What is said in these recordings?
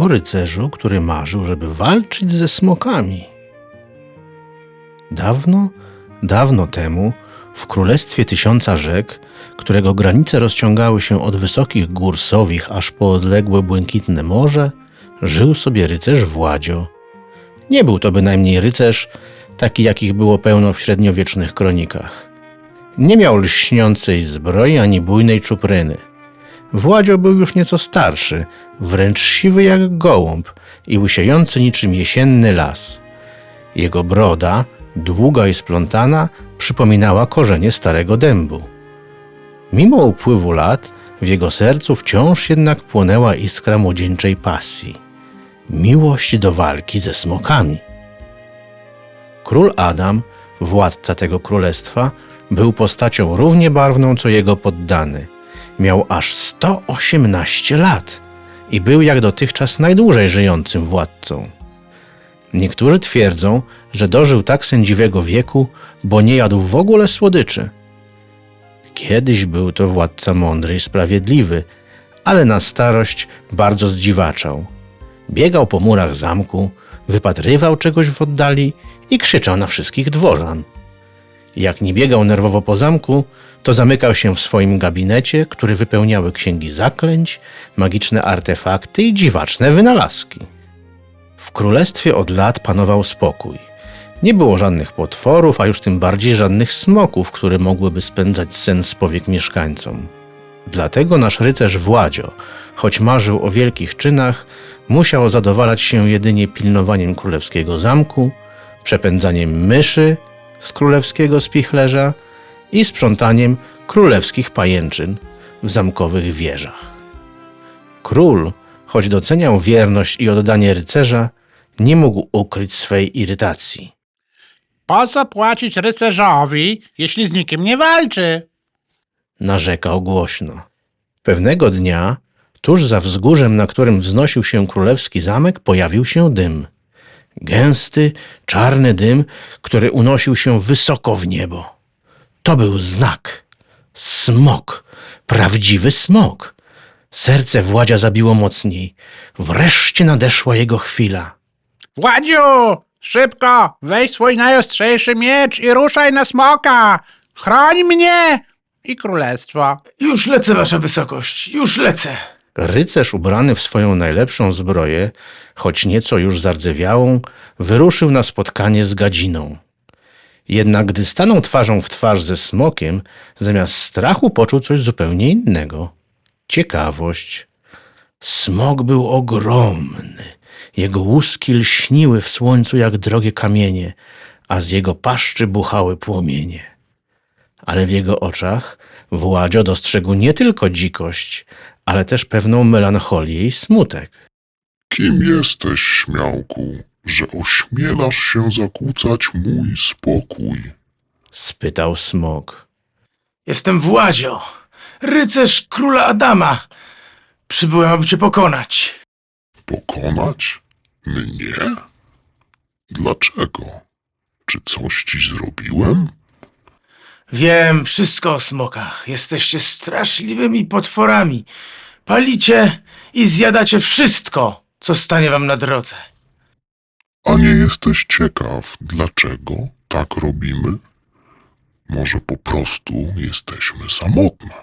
o rycerzu, który marzył, żeby walczyć ze smokami. Dawno, dawno temu, w królestwie tysiąca rzek, którego granice rozciągały się od wysokich gór Sowich aż po odległe błękitne morze, żył sobie rycerz Władzio. Nie był to bynajmniej rycerz, taki jakich było pełno w średniowiecznych kronikach. Nie miał lśniącej zbroi ani bujnej czupryny. Władzio był już nieco starszy, wręcz siwy jak gołąb i łysiejący niczym jesienny las. Jego broda, długa i splątana, przypominała korzenie starego dębu. Mimo upływu lat, w jego sercu wciąż jednak płonęła iskra młodzieńczej pasji miłość do walki ze smokami. Król Adam, władca tego królestwa, był postacią równie barwną co jego poddany. Miał aż 118 lat i był jak dotychczas najdłużej żyjącym władcą. Niektórzy twierdzą, że dożył tak sędziwego wieku, bo nie jadł w ogóle słodyczy. Kiedyś był to władca mądry i sprawiedliwy, ale na starość bardzo zdziwaczał. Biegał po murach zamku, wypatrywał czegoś w oddali i krzyczał na wszystkich dworzan. Jak nie biegał nerwowo po zamku, to zamykał się w swoim gabinecie, który wypełniały księgi zaklęć, magiczne artefakty i dziwaczne wynalazki. W królestwie od lat panował spokój. Nie było żadnych potworów, a już tym bardziej żadnych smoków, które mogłyby spędzać sen z powiek mieszkańcom. Dlatego nasz rycerz Władzio, choć marzył o wielkich czynach, musiał zadowalać się jedynie pilnowaniem królewskiego zamku, przepędzaniem myszy z królewskiego spichlerza i sprzątaniem królewskich pajęczyn w zamkowych wieżach. Król, choć doceniał wierność i oddanie rycerza, nie mógł ukryć swej irytacji. Po co płacić rycerzowi, jeśli z nikim nie walczy? narzekał głośno. Pewnego dnia, tuż za wzgórzem, na którym wznosił się królewski zamek, pojawił się dym. Gęsty, czarny dym, który unosił się wysoko w niebo. To był znak. Smok. Prawdziwy smok. Serce Władzia zabiło mocniej. Wreszcie nadeszła jego chwila. Władziu, szybko, weź swój najostrzejszy miecz i ruszaj na smoka. Chroń mnie i królestwo. Już lecę, wasza wysokość, już lecę. Rycerz ubrany w swoją najlepszą zbroję, choć nieco już zardzewiałą, wyruszył na spotkanie z gadziną. Jednak gdy stanął twarzą w twarz ze smokiem, zamiast strachu poczuł coś zupełnie innego. Ciekawość. Smok był ogromny. Jego łuski lśniły w słońcu jak drogie kamienie, a z jego paszczy buchały płomienie ale w jego oczach Władzio dostrzegł nie tylko dzikość, ale też pewną melancholię i smutek. Kim jesteś, śmiałku, że ośmielasz się zakłócać mój spokój? Spytał smok. Jestem Władzio, rycerz króla Adama. Przybyłem, aby cię pokonać. Pokonać? Mnie? Dlaczego? Czy coś ci zrobiłem? Wiem wszystko o smokach. Jesteście straszliwymi potworami. Palicie i zjadacie wszystko, co stanie wam na drodze. A nie jesteś ciekaw, dlaczego tak robimy? Może po prostu jesteśmy samotne.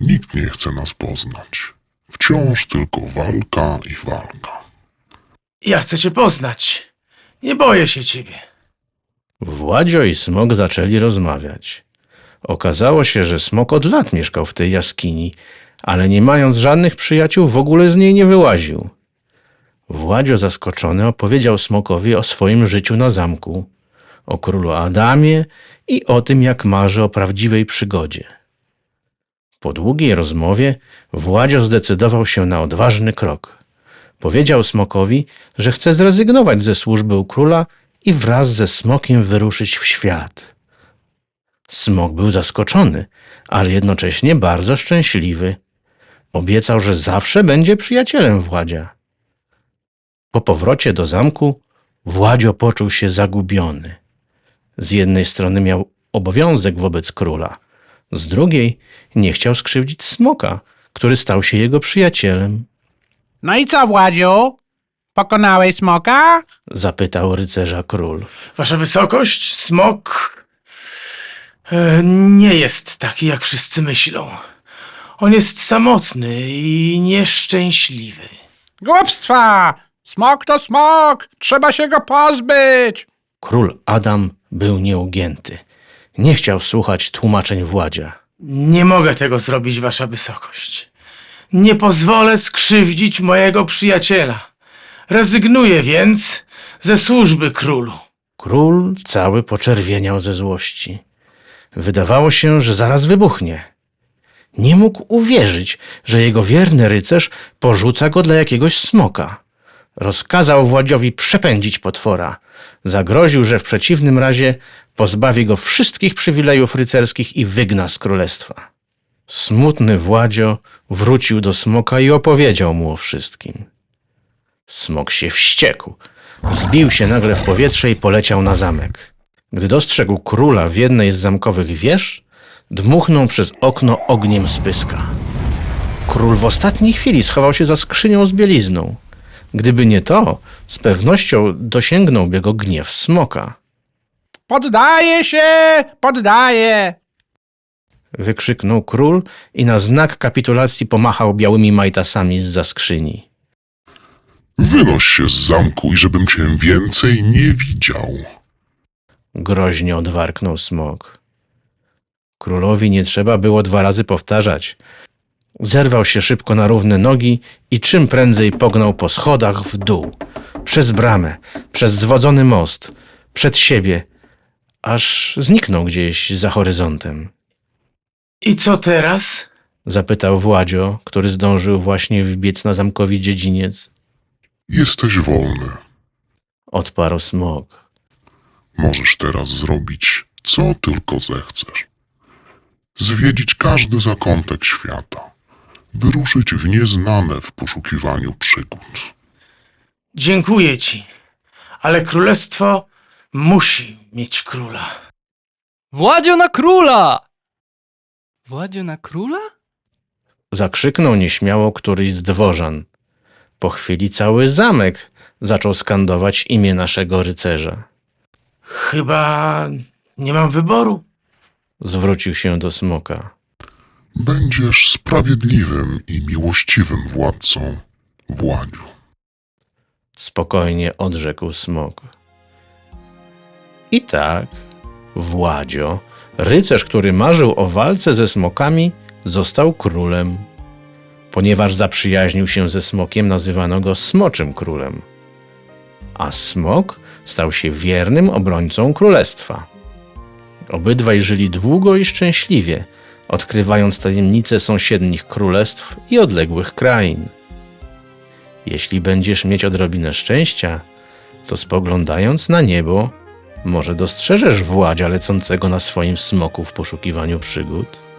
Nikt nie chce nas poznać. Wciąż tylko walka i walka. Ja chcę cię poznać. Nie boję się ciebie. Władzio i smok zaczęli rozmawiać. Okazało się, że smok od lat mieszkał w tej jaskini, ale nie mając żadnych przyjaciół, w ogóle z niej nie wyłaził. Władzio zaskoczony opowiedział smokowi o swoim życiu na zamku, o królu Adamie i o tym, jak marzy o prawdziwej przygodzie. Po długiej rozmowie Władzio zdecydował się na odważny krok. Powiedział smokowi, że chce zrezygnować ze służby u króla i wraz ze smokiem wyruszyć w świat. Smok był zaskoczony, ale jednocześnie bardzo szczęśliwy. Obiecał, że zawsze będzie przyjacielem Władzia. Po powrocie do zamku Władzio poczuł się zagubiony. Z jednej strony miał obowiązek wobec króla, z drugiej nie chciał skrzywdzić smoka, który stał się jego przyjacielem. No i co, Władziu? Pokonałeś smoka? Zapytał rycerza król. Wasza wysokość, smok e, nie jest taki, jak wszyscy myślą. On jest samotny i nieszczęśliwy. Głupstwa! Smok to smok! Trzeba się go pozbyć! Król Adam był nieugięty. Nie chciał słuchać tłumaczeń Władzia. Nie mogę tego zrobić, wasza wysokość. Nie pozwolę skrzywdzić mojego przyjaciela. Rezygnuję więc ze służby królu. Król cały poczerwieniał ze złości. Wydawało się, że zaraz wybuchnie. Nie mógł uwierzyć, że jego wierny rycerz porzuca go dla jakiegoś smoka. Rozkazał Władziowi przepędzić potwora. Zagroził, że w przeciwnym razie pozbawi go wszystkich przywilejów rycerskich i wygna z królestwa. Smutny Władzio wrócił do smoka i opowiedział mu o wszystkim. Smok się wściekł. Zbił się nagle w powietrze i poleciał na zamek. Gdy dostrzegł króla w jednej z zamkowych wież, dmuchnął przez okno ogniem z pyska. Król w ostatniej chwili schował się za skrzynią z bielizną. Gdyby nie to, z pewnością dosięgnąłby go gniew smoka. Poddaję się! Poddaję! Wykrzyknął król i na znak kapitulacji pomachał białymi majtasami z za skrzyni. Wynoś się z zamku i żebym cię więcej nie widział. Groźnie odwarknął smok. Królowi nie trzeba było dwa razy powtarzać. Zerwał się szybko na równe nogi i czym prędzej pognał po schodach w dół, przez bramę, przez zwodzony most, przed siebie, aż zniknął gdzieś za horyzontem. I co teraz? Zapytał Władzio, który zdążył właśnie wbiec na zamkowi dziedziniec. Jesteś wolny. Odparł smok. Możesz teraz zrobić, co tylko zechcesz. Zwiedzić każdy zakątek świata. Wyruszyć w nieznane w poszukiwaniu przygód. Dziękuję ci, ale królestwo musi mieć króla. Władzio na króla! Władzio na króla? Zakrzyknął nieśmiało któryś z dworzan. Po chwili cały zamek zaczął skandować imię naszego rycerza. Chyba nie mam wyboru. Zwrócił się do smoka. Będziesz sprawiedliwym i miłościwym władcą, Władziu. Spokojnie odrzekł smok. I tak, Władzio, rycerz, który marzył o walce ze smokami, został królem. Ponieważ zaprzyjaźnił się ze smokiem, nazywano go smoczym królem. A smok stał się wiernym obrońcą królestwa. Obydwaj żyli długo i szczęśliwie, odkrywając tajemnice sąsiednich królestw i odległych krain. Jeśli będziesz mieć odrobinę szczęścia, to spoglądając na niebo, może dostrzeżesz władzia lecącego na swoim smoku w poszukiwaniu przygód.